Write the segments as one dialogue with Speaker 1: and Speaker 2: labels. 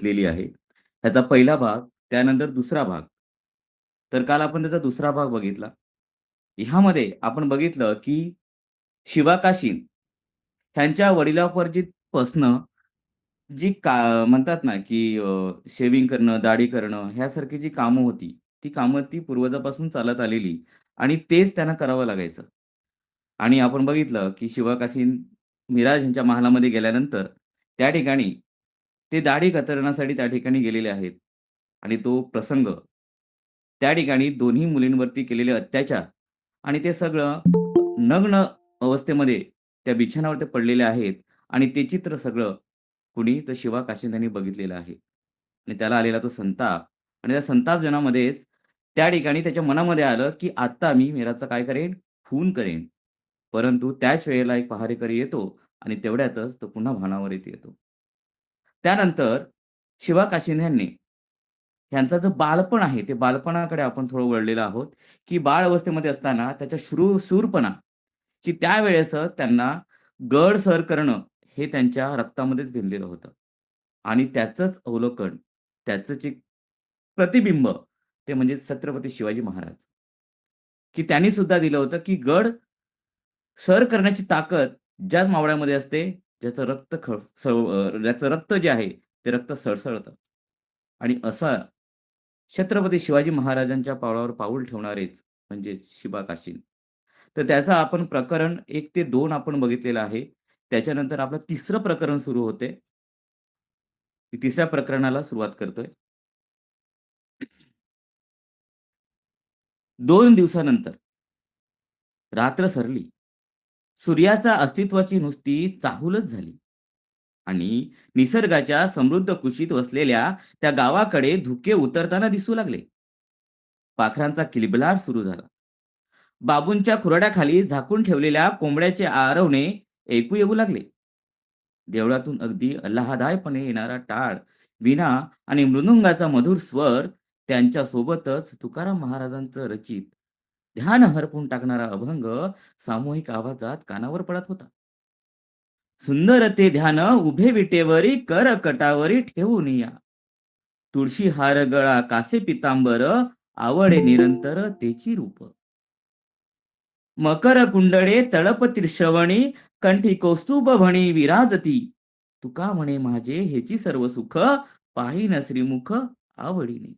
Speaker 1: घेतलेली आहे. ह्याचा पहिला भाग, त्यानंतर दुसरा भाग. तर काल आपण त्याचा दुसरा भाग बघितला. ह्यामध्ये आपण बघितलं, की शिवाकाशीन ह्यांच्या वडिलांपर्यंतपासनं जी का म्हणतात ना, की शेविंग करणं, दाढी करणं ह्यासारखी जी कामं होती, ती कामं ती पूर्वजापासून चालत आलेली आणि तेच त्यांना करावं लागायचं. आणि आपण बघितलं, की शिवाकाशीन मिराज यांच्या महालामध्ये गेल्यानंतर त्या ठिकाणी ते दाढी कतरण्यासाठी त्या ठिकाणी गेलेले आहेत. आणि तो प्रसंग, त्या ठिकाणी दोन्ही मुलींवरती केलेले अत्याचार आणि ते सगळं नग्न अवस्थेमध्ये त्या बिछाणावर ते पडलेले आहेत आणि ते चित्र सगळं कुणी तर शिवा यांनी बघितलेलं आहे. आणि त्याला आलेला तो संताप आणि त्या संतापजनामध्येच त्या ठिकाणी त्याच्या मनामध्ये आलं, की आता मी मेराचं काय करेन? खून करेन. परंतु त्याच वेळेला एक पहारेकरी येतो आणि तेवढ्यातच तो पुन्हा भानावर येतो. त्यानंतर शिवा काशिंद यांनी ह्यांचं जे बालपण आहे, ते बालपणाकडे आपण थोडं वळलेलो आहोत, की बाळ अवस्थेमध्ये असताना त्याच्या श्रू सूरपणा की त्यावेळेस त्यांना गड सर करणं हे त्यांच्या रक्तामध्येच भिनलेलं होतं. आणि त्याचंच अवलोकन, त्याचंच एक प्रतिबिंब ते म्हणजे छत्रपती शिवाजी महाराज. की त्यांनी सुद्धा दिलं होतं, की गड सर करण्याची ताकद ज्या मावळ्यामध्ये असते, ज्याचं रक्त ख ज्याचं रक्त जे आहे, ते रक्त सळसळतं. आणि असा छत्रपती शिवाजी महाराजांच्या पावलावर पाऊल ठेवणारेच म्हणजे शिवाकाशीन. तर त्याचं आपण प्रकरण एक ते दोन आपण बघितलेलं आहे. त्याच्यानंतर आपलं तिसरं प्रकरण सुरू होते. मी तिसऱ्या प्रकरणाला सुरुवात करतोय. दोन दिवसानंतर रात्र सरली. सूर्याच्या अस्तित्वाची नुसती चाहूलच झाली. आणि निसर्गाच्या समृद्ध कुशीत वसलेल्या त्या गावाकडे धुके उतरताना दिसू लागले. पाखरांचा किलबिलाट सुरू झाला. बाबूंच्या खुराड्याखाली झाकून ठेवलेल्या कोंबड्याचे आरवणे ऐकू येऊ लागले. देवळातून अगदी अल्हादायपणे येणारा टाळ, वीणा आणि मृदुंगाचा मधुर स्वर त्यांच्या सोबतच तुकाराम महाराजांचं रचित ध्यान हरपून टाकणारा अभंग सामूहिक आवाजात कानावर पडत होता. सुंदर ते ध्यान उभे विटेवरी कर कटावरी ठेवून या. तुळशी हार गळा कासे पितांबर आवडे निरंतर तेची रूप. मकर कुंडळे तळप त्रिश्रवणी कंठी कौस्तुभ म्हणी विराजती. तुका म्हणे माझे हेची सर्व सुख पाहिन श्रीमुख आवडीने.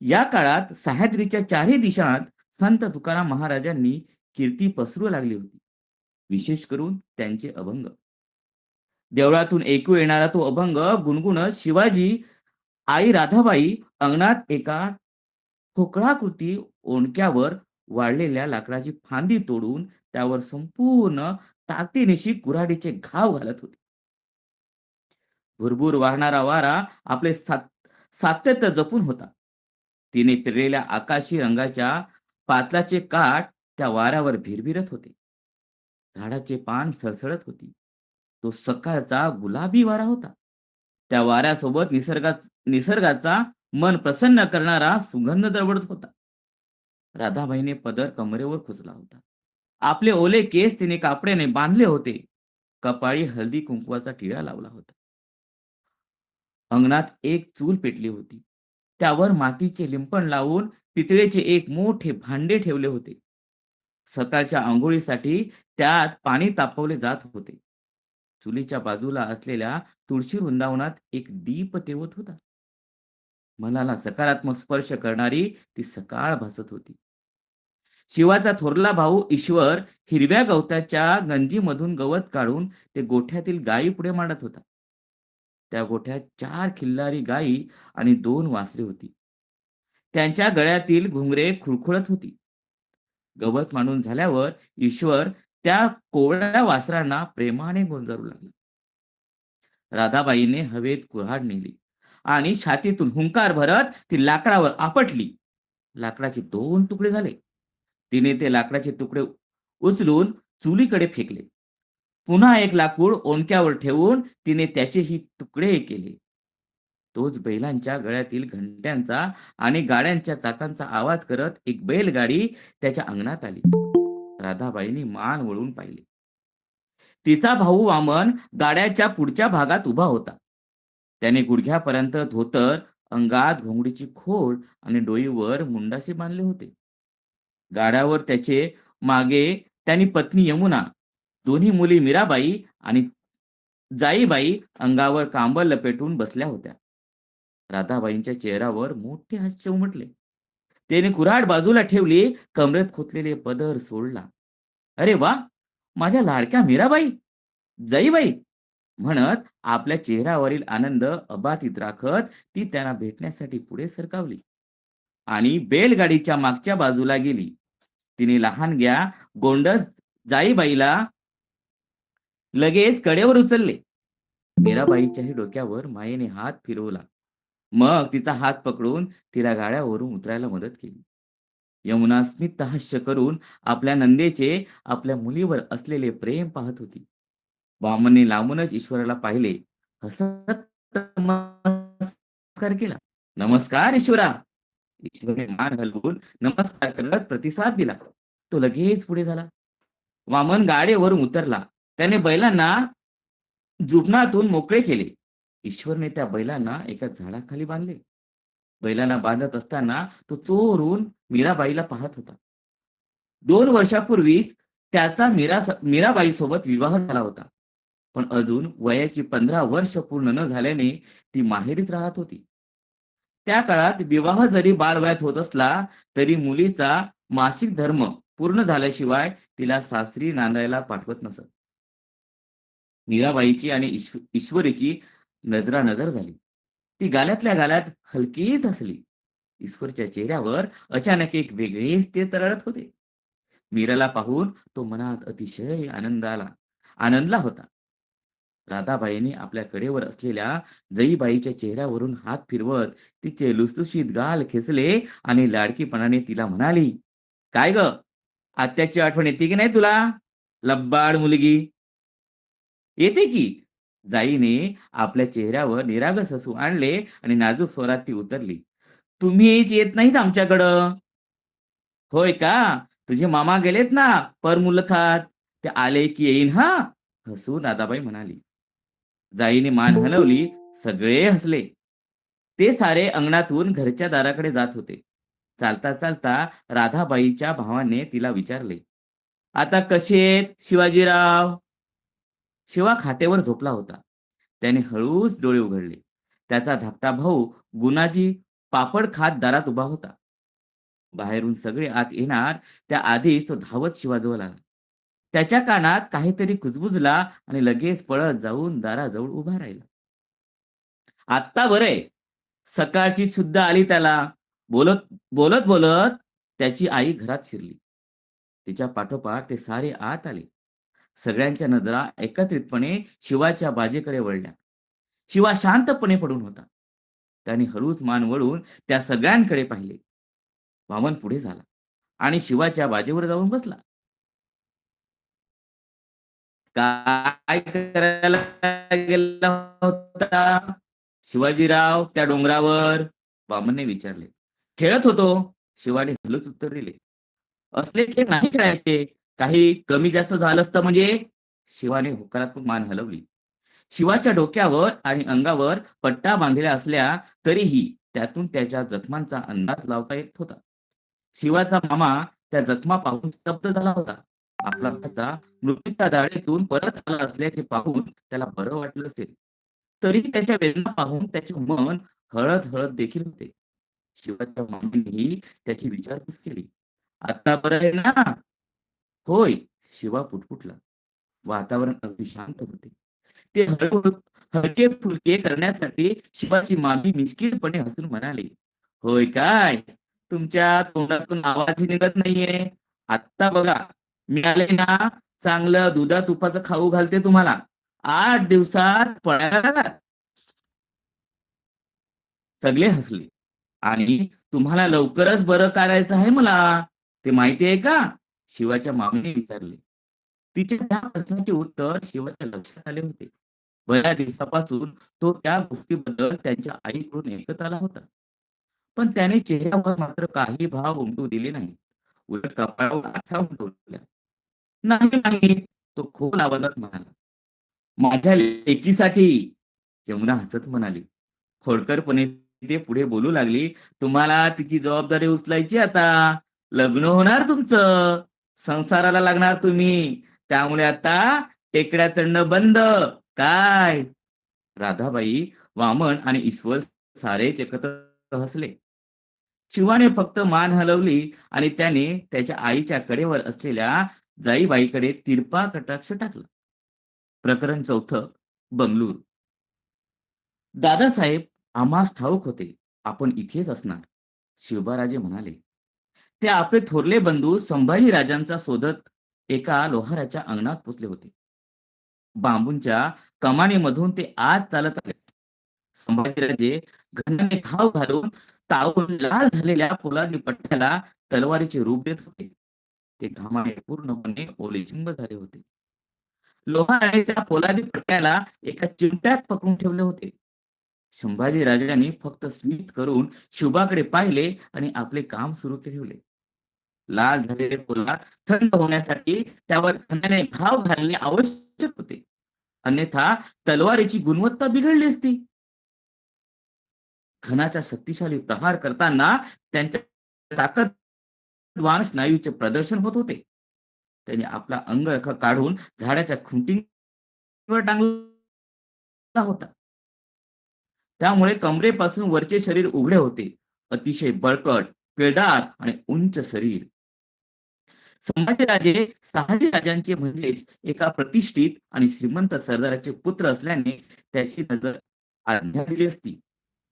Speaker 1: या काळात सह्याद्रीच्या चारही दिशांत संत तुकाराम महाराजांनी कीर्ती पसरू लागली होती. विशेष करून त्यांचे अभंग. देवळातून ऐकू येणारा तो अभंग गुणगुणत शिवाजी, आई राधाबाई अंगणात एका ठोकळाकृती ओंडक्यावर वाढलेल्या लाकडाची फांदी तोडून त्यावर संपूर्ण ताकदीनिशी कुऱ्हाडीचे घाव घालत होते. भुरभुर वाहणारा वारा आपले सात सातत्य जपून होता. तिने पेरलेल्या आकाशी रंगाच्या पातलाचे काठ त्या वाऱ्यावर भिरभिरत होते. झाडाचे पान सळसळत होती. तो सकाळचा गुलाबी वारा होता. त्या वाऱ्यासोबत निसर्गा निसर्गाचा मन प्रसन्न करणारा सुगंध दरवडत होता. राधाबाईने पदर कमरेवर खुचला होता. आपले ओले केस तिने कापड्याने बांधले होते. कपाळी हळदी कुंकवाचा टिळा लावला होता. अंगणात एक चूल पेटली होती. त्यावर मातीचे लिंपण लावून पितळेचे एक मोठे भांडे ठेवले होते. सकाळच्या आंघोळीसाठी त्यात पाणी तापवले जात होते. चुलीच्या बाजूला असलेल्या तुळशी वृंदावनात एक दीप तेवत होता. मनाला सकारात्मक स्पर्श करणारी ती सकाळ भासत होती. शिवाचा थोरला भाऊ ईश्वर हिरव्या गवताच्या गंजीमधून गवत काढून ते गोठ्यातील गायीपुढे मांडत होता. त्या गोठ्यात चार खिल्लारी गायी आणि दोन वासरे होती. त्यांच्या गळ्यातील घुंगरे खुळखुळत होती. गवत मांडून झाल्यावर ईश्वर त्या कोवळ्या वासरांना प्रेमाने गोंजारू लागला. राधाबाईने हवेत कुऱ्हाड नेली आणि छातीतून हुंकार भरत ती लाकडावर आपटली. लाकडाचे दोन तुकडे झाले. तिने ते लाकडाचे तुकडे उचलून चुलीकडे फेकले. पुन्हा एक लाकूड ओंडक्यावर ठेवून तिने त्याचेही तुकडे केले. तोच बैलांच्या गळ्यातील घंट्यांचा आणि गाड्यांच्या चाकांचा आवाज करत एक बैलगाडी त्याच्या अंगणात आली. राधाबाईंनी मान वळवून पाहिले. तिचा भाऊ वामन गाड्याच्या पुढच्या भागात उभा होता. त्याने गुडघ्यापर्यंत धोतर अंगात घोंगडीची खोड आणि डोईवर मुंडासे बांधले होते गाड्यावर त्याचे मागे त्यांनी पत्नी यमुना दोन्ही मुली मीराबाई आणि जाईबाई अंगावर कांबळ लपेटून बसल्या होत्या राधाबाईंच्या चेहऱ्यावर मोठे हास्य उमटले. त्याने कुऱ्हाड बाजूला ठेवली कमरेत खोतलेले पदर सोडला. अरे वा! माझ्या लाडक्या मीराबाई! जाईबाई! म्हणत आपल्या चेहऱ्यावरील आनंद अबाधित राखत ती त्यांना भेटण्यासाठी पुढे सरकावली आणि बैलगाडीच्या मागच्या बाजूला गेली. तिने लहानग्या गोंडस जाईबाईला लगेच कडेवर उचलले. मीराबाईच्याही डोक्यावर मायेने हात फिरवला. मग तिचा हात पकडून तिला गाड्यावरून उतरायला मदत केली. यमुना स्मित हास्य करून आपल्या नंदेचे आपल्या मुलीवर असलेले प्रेम पाहत होती. वामनने लांबूनच ईश्वराला पाहिले. हसत नमस्कार केला. नमस्कार ईश्वरा. ईश्वरने मान हलवून नमस्कार करत प्रतिसाद दिला. तो लगेच पुढे झाला. वामन गाडीवरून उतरला. त्याने बैलांना जुपणातून मोकळे केले. ईश्वरने त्या बैलांना एका झाडाखाली बांधले. बैलांना बांधत असताना तो चोरून मीराबाईला पाहत होता. दोन वर्षापूर्वीच त्याचा मीरा मीराबाई सोबत विवाह झाला होता. पण अजून वयाची पंधरा वर्ष पूर्ण न झाल्याने ती माहेरीच राहत होती. त्या काळात विवाह जरी बालवयात होत असला तरी मुलीचा मासिक धर्म पूर्ण झाल्याशिवाय तिला सासरी नांदायला पाठवत नसत. मीराबाईची आणि ईश्वरीची नजरानजर झाली. ती गाल्यातल्या गाल्यात हलकीच हसली. ईश्वरच्या चेहऱ्यावर अचानक एक वेगळेच ते तरळत होते. मीराला पाहून तो मनात अतिशय आनंद आला. आनंदला होता. राधाबाईंनी आपल्या कडेवर असलेल्या जईबाईच्या चेहऱ्यावरून हात फिरवत तिचे लुसलुशीत गाल खेचले आणि लाडकीपणाने तिला म्हणाली काय ग? आत्याची आठवण येते की नाही तुला? लब्बाड मुलगी. येते की? जाईने आपल्या चेहऱ्यावर निरागस हसू आणले आणि नाजूक स्वरात ती उतरली. तुम्हीच येत नाहीत आमच्याकडं. होय का? तुझे मामा गेलेत ना पर मुलखात ते आले की येईन हा? हसू राधाबाई म्हणाली. जाईने मान हलवली सगळे हसले. ते सारे अंगणातून घरच्या दाराकडे जात होते. चालता चालता राधाबाईच्या भावाने तिला विचारले आता कसे आहेत शिवाजीराव? शिवा खाटेवर झोपला होता. त्याने हळूच डोळे उघडले. त्याचा धाकटा भाऊ गुणाजी पापड खात दारात उभा होता. बाहेरून सगळे आत येणार त्या आधीच तो धावत शिवाजवळ आला. त्याच्या कानात काहीतरी कुजबुजला आणि लगेच पळत जाऊन दाराजवळ उभा राहिला. आत्ता बरंय सकाळची सुद्धा आली त्याला. बोलत बोलत बोलत त्याची आई घरात शिरली. तिच्या पाठोपाठ ते सारे आत आले. सगळ्यांच्या नजरा एकत्रितपणे शिवाच्या बाजेकडे वळल्या. शिवा शांतपणे पडून होता. त्याने हळूच मान वळून त्या सगळ्यांकडे पाहिले. वामन पुढे झाला आणि शिवाच्या बाजेवर जाऊन बसला. काय करायला गेला होता? शिवाजीराव त्या डोंगरावर. वामनने विचारले. खेळत होतो. शिवाने हलूच उत्तर दिले. असले खेळ नाही खेळायचे. काही कमी जास्त झालं असतं म्हणजे शिवाने होकारात्मक मान हलवली. शिवाच्या डोक्यावर आणि अंगावर पट्टा बांधलेला असल्या तरीही त्यातून त्याच्या जखमांचा अंदाज लावता येत होता. शिवाचा मामा त्या जखमा पाहून स्तब्ध झाला होता. आपला भाचा मृत्यूच्या दाढेतून परत आला असल्याचे पाहून त्याला बरं वाटलं असेल. तरी त्याच्या वेदना पाहून त्याचे मन हळद हळद देखील होते. शिवाच्या मामीनेही त्याची विचारपूस केली. आता बरं आहे ना? होय शिवा पुटपुटला. वातावरण अगदी शांत होते. ते हळूहळू हलके फुलके करण्यासाठी शिवाची मामी मिश्किलपणे हसून म्हणाली होय काय? तुमच्या तोंडातून आवाज निघत नाहीये. आत्ता बघा मिळाले ना चांगलं दुधा तुपाचं खाऊ घालते तुम्हाला. आठ दिवसात पळायला सगळे हसले. आणि तुम्हाला लवकरच बरं करायचं आहे मला. ते माहिती आहे का? शिवाच्या मामीने विचारले. तिच्या त्या प्रश्नाचे उत्तर शिवाच्या लक्षात आले होते. बऱ्याच दिवसापासून तो त्या गोष्टीबद्दल त्यांच्या आईकडून ऐकत आला होता. पण त्याने चेहऱ्यावर मात्र काही भाव उमटू दिले नाही उलट कपाळावर आठा उमटवल्या नाही नाही तो खोल आवाजात म्हणाला. माझ्या लेकीसाठी यमुना हसत म्हणाली. खोडकरपणे ते पुढे बोलू लागली तुम्हाला तिची जबाबदारी उचलायची आता. लग्न होणार तुमचं. संसाराला लागणार तुम्ही. त्यामुळे आता टेकड्या चढणं बंद. काय? राधाबाई वामन आणि ईश्वर सारेच एकत्र हसले. शिवाने फक्त मान हलवली आणि त्याने त्याच्या आईच्या कडेवर असलेल्या जाईबाईकडे तिरपा कटाक्ष टाकला. प्रकरण चौथ बंगलूर. दादासाहेब आम्हास ठाऊक होते आपण इथेच असणार. शिवबाराजे म्हणाले ते आपले थोरले बंधू संभाजी राजांचा शोधत एका लोहाराच्या अंगणात पोचले होते. बांबूंच्या कमानीमधून ते आज चालत आले. संभाजीराजे घनाने घाव घालून तावून लाल झालेल्या पोलादी पट्ट्याला तलवारीचे रूप देत होते. ते घामाने पूर्णपणे ओलेचिंब झाले होते. लोहाराने त्या पोलादी पट्ट्याला एका चिमट्यात पकडून ठेवले होते. संभाजी राजांनी फक्त स्मित करून शुभाकडे पाहिले आणि आपले काम सुरू ठेवले. लाल झालेले फुला थंड होण्यासाठी त्यावर खंडाने घाव घालणे आवश्यक होते. अन्यथा तलवारीची गुणवत्ता बिघडली असती. खनाचा शक्तिशाली प्रहार करताना त्यांच्या ताकदवान स्नायूचे प्रदर्शन होत होते. त्यांनी आपला अंगरख काढून झाडाच्या खुंटीवर टांगला होता. त्यामुळे कमरेपासून वरचे शरीर उघडे होते. अतिशय बळकट पिळदार आणि उंच शरीर. संभाजीराजे सहाजी राजांचे म्हणजेच एका प्रतिष्ठित आणि श्रीमंत सरदाराचे पुत्र असल्याने त्याची नजर आज्ञा दिली असती.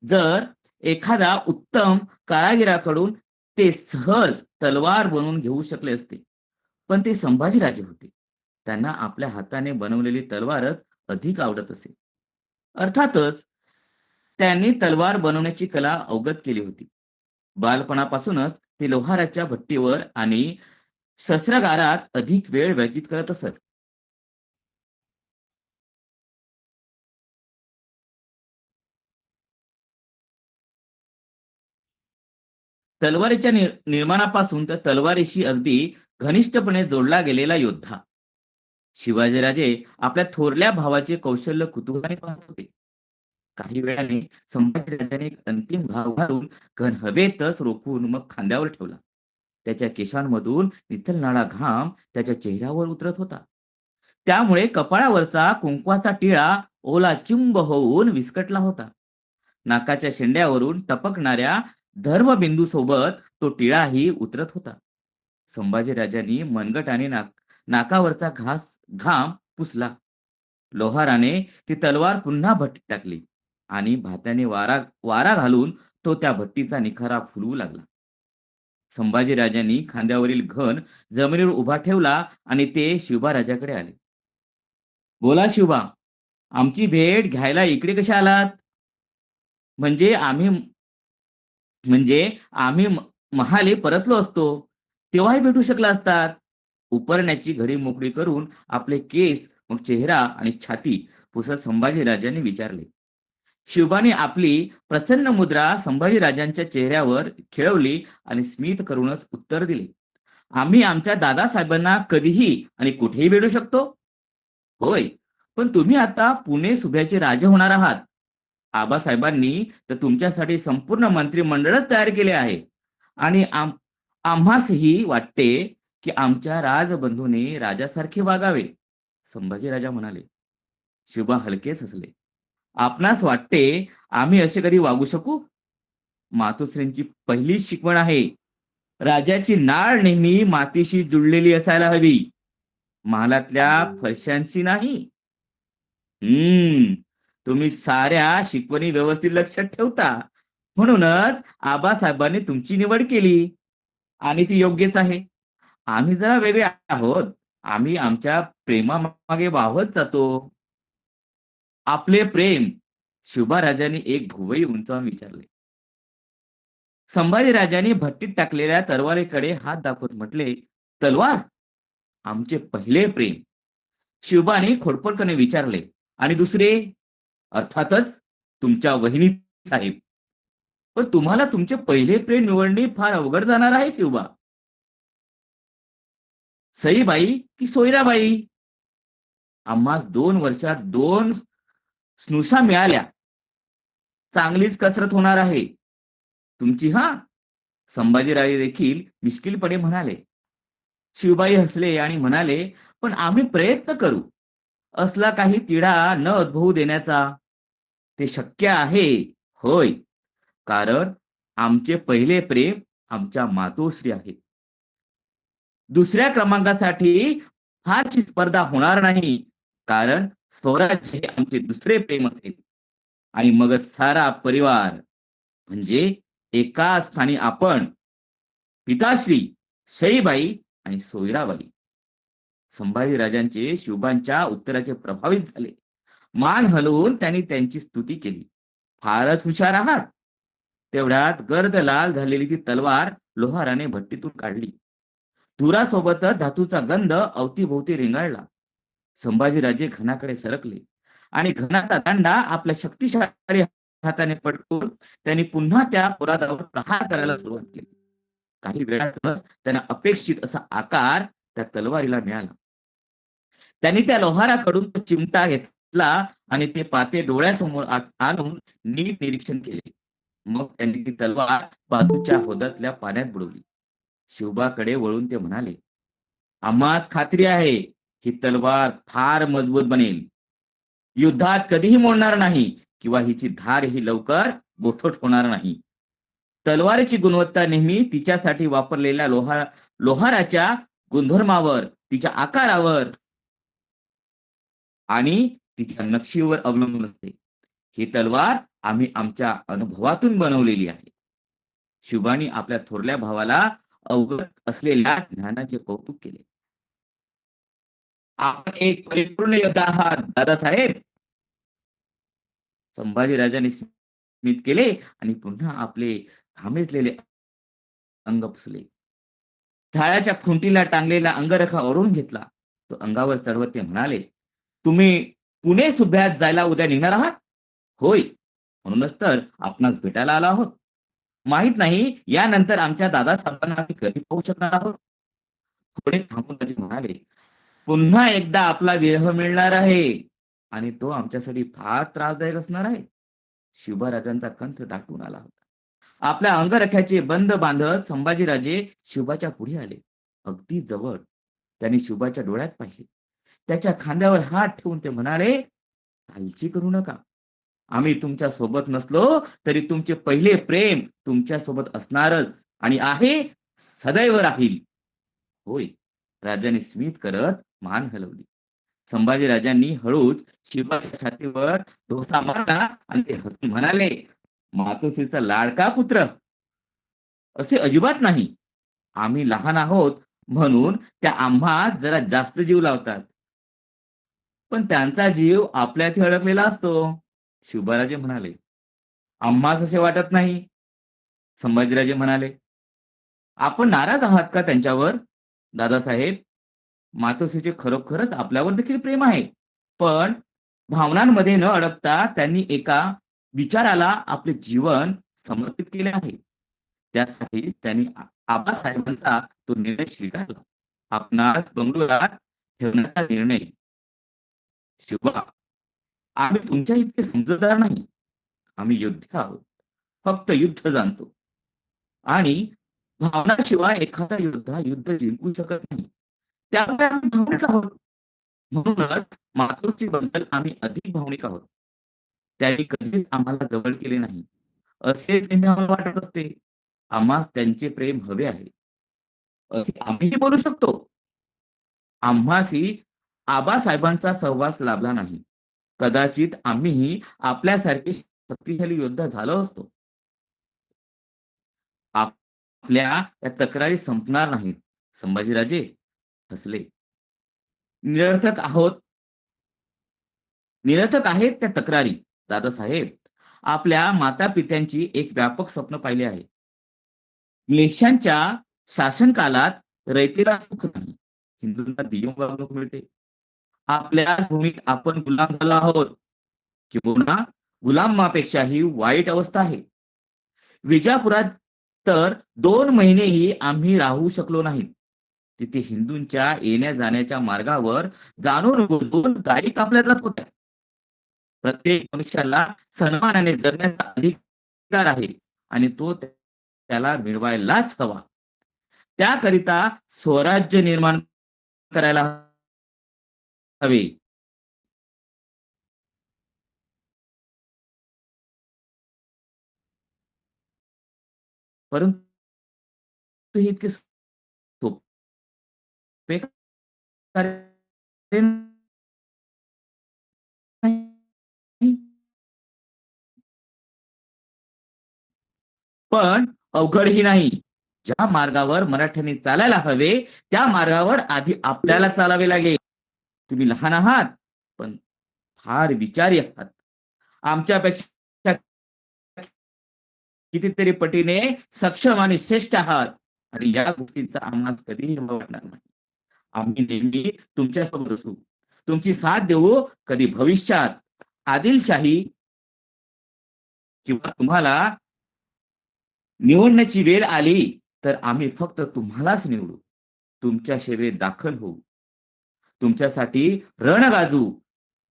Speaker 1: जर एखादा उत्तम कारागिराकडून ते सहज तलवार बनवून घेऊ शकले असते पण ते संभाजीराजे होते. त्यांना आपल्या हाताने बनवलेली तलवारच अधिक आवडत असे. अर्थातच त्यांनी तलवार बनवण्याची कला अवगत केली होती. बालपणापासूनच ते लोहाराच्या भट्टीवर आणि शस्त्रागारात अधिक वेळ व्यतीत करत असत. तलवारीच्या निर- निर्माणापासून तर तलवारीशी अगदी घनिष्ठपणे जोडला गेलेला योद्धा. शिवाजीराजे आपल्या थोरल्या भावाचे कौशल्य कुतुकाने पाहत होते. काही वेळाने संभाजीराजाने एक अंतिम घाव घालून घन हवेतच रोखून मग खांद्यावर ठेवला. त्याच्या केशांमधून निथलणारा घाम त्याच्या चेहऱ्यावर उतरत होता. त्यामुळे कपाळावरचा कुंकवाचा टिळा ओला चिंब होऊन विस्कटला होता. नाकाच्या शेंड्यावरून टपकणाऱ्या धर्मबिंदू सोबत तो टिळाही उतरत होता. संभाजीराजांनी मनगटाने नाक नाकावरचा घास घाम पुसला. लोहाराने ती तलवार पुन्हा भट्टीत टाकली आणि भात्याने वारा वारा घालून तो त्या भट्टीचा निखारा फुलवू लागला. संभाजीराजांनी खांद्यावरील घन जमिनीवर उभा ठेवला आणि ते शिवबा राजाकडे आले. बोला शिवबा आमची भेट घ्यायला इकडे कशा आलात? म्हणजे आम्ही म्हणजे आम्ही महाले परतलो असतो. तेव्हाही भेटू शकला असतात. उपरण्याची घडी मोकळी करून आपले केस मग चेहरा आणि छाती पुसत संभाजीराजांनी विचारले. शिवबाने आपली प्रसन्न मुद्रा संभाजीराजांच्या चेहऱ्यावर खेळवली आणि स्मित करूनच उत्तर दिले. आम्ही आमच्या दादासाहेबांना कधीही आणि कुठेही भेटू शकतो? होय. पण तुम्ही आता पुणे सुभ्याचे राजे होणार आहात. आबासाहेबांनी तर तुमच्यासाठी संपूर्ण मंत्रिमंडळच तयार केले आहे. आणि आम आम्हासही वाटते की आमच्या राजबंधूने राजासारखे वागावे संभाजीराजा म्हणाले. शिवबा हलकेच हसले. आपणास वाटते आम्ही असे कधी वागू शकू? मातोश्रींची पहिली शिकवण आहे राजाची नाळ नेहमी मातीशी जुळलेली असायला हवी. महालातल्या फरशांशी नाही. हम्म तुम्ही साऱ्या शिकवणी व्यवस्थित लक्षात ठेवता. म्हणूनच आबासाहेबांनी तुमची निवड केली. आणि ती योग्यच आहे. आम्ही जरा वेगळे आहोत. आम्ही आमच्या प्रेमामागे वाहत जातो. आपले प्रेम शिवबाराजांनी एक भुवई उंचावून विचारले. संभाजी राजाने भट्टीत टाकलेल्या तलवारीकडे हात दाखवत म्हटले तलवार आमचे पहिले प्रेम. शिवबाने खोडपटकने विचारले आणि दुसरे? अर्थातच तुमच्या वहिनी साहेब. पण तुम्हाला तुमचे पहिले प्रेम निवडणे फार अवघड जाणार आहे शिवबा. सईबाई की सोयराबाई? आम्हास दोन वर्षात दोन स्नुषा मिळाल्या. चांगलीच कसरत होणार आहे. तुमची हा? संभाजीराजे देखील मिश्किलपणे म्हणाले. शिवबाई हसले आणि म्हणाले पण आम्ही प्रयत्न करू. असला काही तिढा न उद्भवू देण्याचा. ते शक्य आहे होय. कारण आमचे पहिले प्रेम आमच्या मातोश्री आहे. दुसऱ्या क्रमांकासाठी फारशी स्पर्धा होणार नाही. कारण स्वराज्य हे आमचे दुसरे प्रेम असेल. आणि मग सारा परिवार म्हणजे एका स्थानी आपण पिताश्री शईबाई आणि सोयराबाई. संभाजीराजांचे शिवबांच्या उत्तराचे प्रभावित झाले. मान हलवून त्यांनी त्यांची स्तुती केली. फारच हुशार आहात. तेवढ्यात गर्द लाल झालेली ती तलवार लोहाराने भट्टीतून काढली. धुरासोबतच धातूचा गंध अवतीभोवती रिंगाळला. संभाजीराजे घनाकडे सरकले. आणि घनाचा दांडा आपल्या शक्तिशाली हाताने पटकून त्यांनी पुन्हा त्या पोरादावर प्रहार करायला सुरुवात केली. काही वेळातच त्यांना अपेक्षित असा आकार त्या तलवारीला मिळाला. त्यांनी त्या लोहाराकडून तो चिमटा घेतला आणि ते पाते डोळ्यासमोर आणून नीट निरीक्षण केले. मग त्यांनी ती तलवार बाजूच्या होदातल्या पाण्यात बुडवली. शिवबाकडे वळून ते म्हणाले आम्हास खात्री आहे ही तलवार फार मजबूत बनेल. युद्धात कधीही मोडणार नाही किंवा हिची धार ही लवकर बोथट होणार नाही. तलवारीची गुणवत्ता नेहमी तिच्यासाठी वापरलेल्या लोहार लोहाराच्या गुणधर्मावर तिच्या आकारावर आणि तिच्या नक्षीवर अवलंबून असते. ही तलवार आम्ही आमच्या अनुभवातून बनवलेली आहे. शिवानी आपल्या थोरल्या भावाला अवगत असलेल्या ज्ञानाचे कौतुक केले. आपण एक परिपूर्ण योद्धा आहात दादासाहेब. संभाजीराजांनी स्मित केले आणि पुन्हा आपले घामेजलेले अंग पुसले. झाडाच्या खुंटीला टांगलेला अंगरखा ओरून घेतला. तो अंगावर चढवत ते म्हणाले तुम्ही पुणे सुभ्यात जायला उद्या निघणार आहात? होय. म्हणूनच तर आपणास भेटायला आलो आहोत. माहीत नाही यानंतर आमच्या दादासाहेबांना आम्ही कधी पाहू शकणार आहोत? थोडे थांबून म्हणाले पुन्हा एकदा आपला विरह मिळणार आहे. आणि तो आमच्यासाठी फार त्रासदायक असणार आहे. शिवबाराजांचा कंठ दाटून आला होता. आपल्या अंगरख्याचे बंद बांधत संभाजीराजे शिवबाच्या पुढे आले. अगदी जवळ त्यांनी शिवबाच्या डोळ्यात पाहिले. त्याच्या खांद्यावर हात ठेवून ते म्हणाले कालची करू नका. आम्ही तुमच्यासोबत नसलो तरी तुमचे पहिले प्रेम तुमच्यासोबत असणारच आणि आहे सदैव राहील. होय राजाने स्मित करत मान हलवली संभाजी राजांनी हळूच शिवाच्या छातीवर ढोसा मारला आणि ते हसून म्हणाले मातोश्रीचा लाडका पुत्र. असे अजिबात नाही. आम्ही लहान आहोत म्हणून त्या आम्हा जरा जास्त जीव लावतात. पण त्यांचा जीव आपल्यात अडकलेला असतो. शिवबाराजे म्हणाले आम्हाच असे वाटत नाही. संभाजीराजे म्हणाले आपण नाराज आहात का त्यांच्यावर? दादासाहेब मातोश्रीचे खरोखरच आपल्यावर देखील प्रेम आहे. पण भावनांमध्ये न अडकता त्यांनी एका विचाराला आपले जीवन समर्पित केले आहे. त्यासाठी त्यांनी आबासाहेबांचा तो निर्णय स्वीकारला. आपणास बंगळुरात ठेवण्याचा निर्णय. शिवा आम्ही तुमच्या इतके समजदार नाही. आम्ही योद्धे आहोत. फक्त युद्ध जाणतो. आणि भावनाशिवाय एखादा योद्धा युद्ध जिंकू शकत नाही. त्यामुळे आम्ही भावनिक आहोत. म्हणूनच मातोश्री बद्दल आम्ही अधिक भावनिक आहोत. त्यांनी कधीच आम्हाला जवळ केले नाही. असे नेहमी आम्हाला वाटत असते. आम्हास त्यांचे प्रेम हवे आहे. असे आम्हीही बोलू शकतो. आम्हाशी आबासाहेबांचा सहवास लाभला नाही. कदाचित आम्हीही आपल्यासारखे शक्तिशाली योद्धा झालो असतो. आपल्या या तक्रारी संपणार नाहीत. संभाजीराजे फसले. निरर्थक आहोत. निरर्थक आहेत त्या तक्रारी. दादासाहेब आपल्या माता पित्यांची एक व्यापक स्वप्न पाहिले आहे. क्लेशांच्या शासनकालात रयतेला सुख नाही. हिंदूंना दियम वागणूक मिळते. आपल्या भूमीत आपण गुलाम झालो आहोत. किंवा गुलामापेक्षाही वाईट अवस्था आहे. विजापुरात तर दोन महिनेही आम्ही राहू शकलो नाहीत. तिथे हिंदूंच्या येण्या जाण्याच्या मार्गावर जाणून बुजून गायी कापल्या जात होत्या प्रत्येक मनुष्याला सन्मानाने जगण्याचा अधिकार आहे आणि तो त्याला मिळवायलाच हवा. त्याकरिता स्वराज्य निर्माण करायला हवे. परंतु इतके कार्य नाही. पण अवघडही नाही. ज्या मार्गावर मराठ्यांनी चालायला हवे त्या मार्गावर आधी आपल्याला चालावे लागेल. तुम्ही लहान आहात पण फार विचारी आहात. आमच्यापेक्षा कितीतरी पटीने सक्षम आणि श्रेष्ठ आहात. आणि या गोष्टींचा आम्हाला कधीही वाटणार नाही. आम्ही नेहमी तुमच्यासोबत असू. तुमची साथ देऊ कधी भविष्यात. आदिलशाही किंवा तुम्हाला निवडण्याची वेळ आली तर आम्ही फक्त तुम्हालाच निवडू. तुमच्या सेवेत दाखल होऊ. तुमच्यासाठी रण गाजू.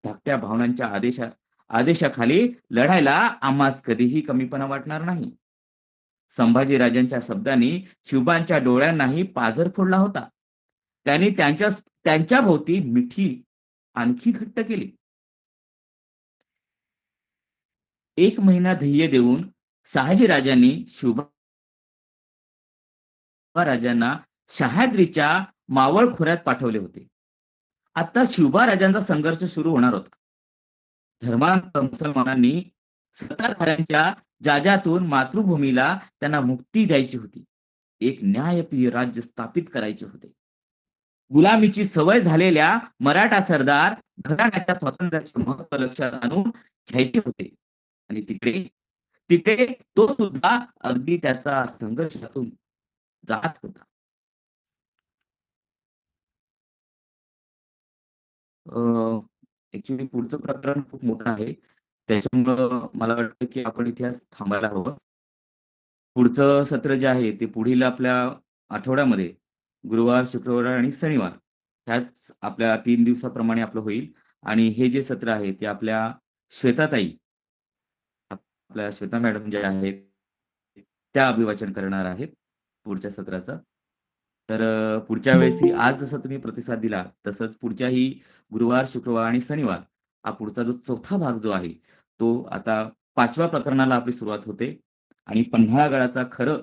Speaker 1: धाकट्या भावनांच्या आदेशा आदेशाखाली लढायला आम्हास कधीही कमीपणा वाटणार नाही. संभाजी राजांच्या शब्दांनी शिवबांच्या डोळ्यांनाही पाझर फोडला होता. त्यांनी त्यांच्या त्यांच्या भोवती मिठी आणखी घट्ट केली. एक महिना ध्येय देऊन शहाजी राजांनी शिवबा राजांना शहाद्रीच्या मावळ खोऱ्यात पाठवले होते. आता शिवबा राजांचा संघर्ष सुरू होणार होता. धर्मांत मुसलमानांनी सत्ताधाऱ्यांच्या जाजातून मातृभूमीला त्यांना मुक्ती द्यायची होती. एक न्यायप्रिय राज्य स्थापित करायचे होते. गुलामीची सवय झालेल्या मराठा सरदार घराण्याच्या स्वातंत्र्याचे महत्त्व लक्षात आणून घ्यायचे होते. आणि तिकडे तिकडे तो सुद्धा अगदी त्याचा संघर्षातून जात होता. ऍक्च्युली पुढचं प्रकरण खूप मोठं आहे. त्याच्यामुळं मला वाटतं की आपण इतिहास थांबायला हवं. पुढचं सत्र जे आहे ते पुढील आपल्या आठवड्यामध्ये गुरुवार शुक्रवार आणि शनिवार. ह्याच आपल्या तीन दिवसाप्रमाणे आपलं होईल. आणि हे जे सत्र आहे ते आपल्या श्वेताताई आपल्या श्वेता मॅडम ज्या आहेत त्या अभिवाचन करणार आहेत पुढच्या सत्राचं. तर पुढच्या वेळेस आज जसं तुम्ही प्रतिसाद दिला तसंच पुढच्याही गुरुवार शुक्रवार आणि शनिवार हा पुढचा जो चौथा भाग जो आहे तो आता पाचव्या प्रकरणाला आपली सुरुवात होते. आणि पन्हाळा गडाचा खरं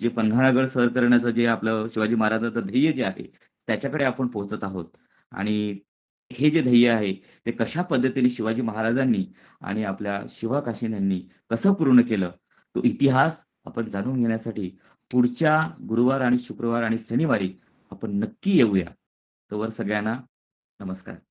Speaker 1: जे पन्हाळागड सर करण्याचं जे आपलं शिवाजी महाराजांचं ध्येय जे आहे त्याच्याकडे आपण पोहोचत आहोत. आणि हे जे ध्येय आहे ते कशा पद्धतीने शिवाजी महाराजांनी आणि आपल्या शिवा यांनी कसं पूर्ण केलं तो इतिहास आपण जाणून घेण्यासाठी पुढच्या गुरुवार आणि शुक्रवार आणि शनिवारी आपण नक्की येऊया. तोवर सगळ्यांना नमस्कार.